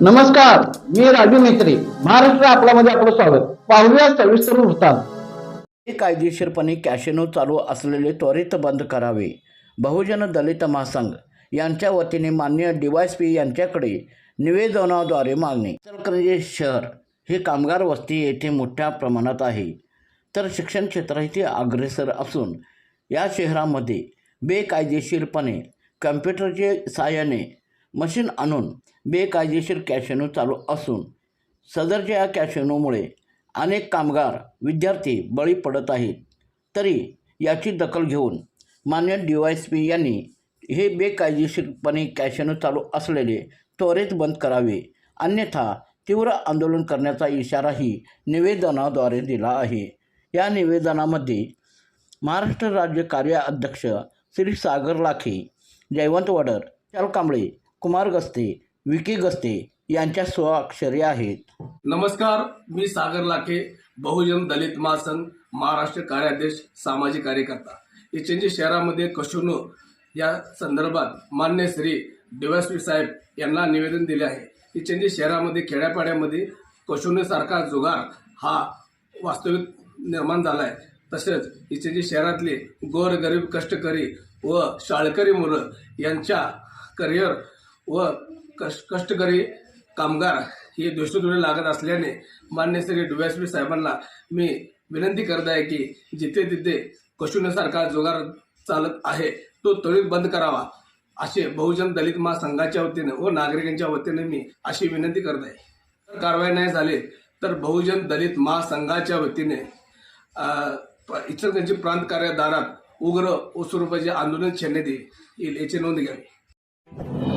नमस्कार मी राजू मेत्री महाराष्ट्र आपल्यामध्ये आपलं स्वागत. पाहूया सविस्तर वृत्तांत. कायदेशीरपणे कॅशिनो चालू असलेले त्वरित बंद करावे. बहुजन दलित महासंघ यांच्या वतीने मान्य डीवायसपी यांच्याकडे निवेदनाद्वारे मागणी. इचलकरंजी शहर हे कामगार वस्ती येथे मोठ्या प्रमाणात आहे. तर शिक्षण क्षेत्रही ते अग्रेसर असून या शहरामध्ये बेकायदेशीरपणे कम्प्युटरचे साहाय्याने मशीन आणून बेकायदेशीर कॅशेनो चालू असून सदरच्या या कॅशेनोमुळे अनेक कामगार विद्यार्थी बळी पडत आहेत. तरी याची दखल घेऊन मान्य डी वाय एस पी यांनी हे बेकायदेशीरपणे कॅशेनो चालू असलेले त्वरित बंद करावे अन्यथा तीव्र आंदोलन करण्याचा इशाराही निवेदनाद्वारे दिला आहे. या निवेदनामध्ये महाराष्ट्र राज्य कार्य अध्यक्ष श्री सागर लाखे जयवंत वडर चाल कांबळे कुमार गस्ते विकी गस्ते यांच्या स्वाक्षरी आहेत. नमस्कार मी सागर लाखे बहुजन दलित महासंघ महाराष्ट्र कार्याध्यक्ष सामाजिक कार्यकर्ता. इचंजी शहरामध्ये कशुनो या संदर्भात मान्य श्री डिवायसपी साहेब यांना निवेदन दिले आहे. इचंजी शहरामध्ये खेड्यापाड्यामध्ये कशुनोसारखा जुगार हा वास्तविक निर्माण झाला आहे. तसेच इचंजी शहरातले गोरगरीब कष्टकरी व शाळकरी मुलं यांच्या करिअर व कष्ट कष्टकरी कामगार हे दुष्टदुरे लागत असल्याने मान्य श्री डुव्यासपी साहेबांना मी विनंती करत आहे की जिथे तिथे कशुण्यासारखा जुगार चालत आहे तो त्वरित बंद करावा असे बहुजन दलित महासंघाच्या वतीने व नागरिकांच्या वतीने मी अशी विनंती करत आहे. जर कारवाई नाही झाली तर बहुजन दलित महासंघाच्या वतीने अ, इचलकरंजी प्रांत कार्यदारात उग्र स्वरूपाचे आंदोलन छेडण्यात येईल याची नोंद घ्यावी.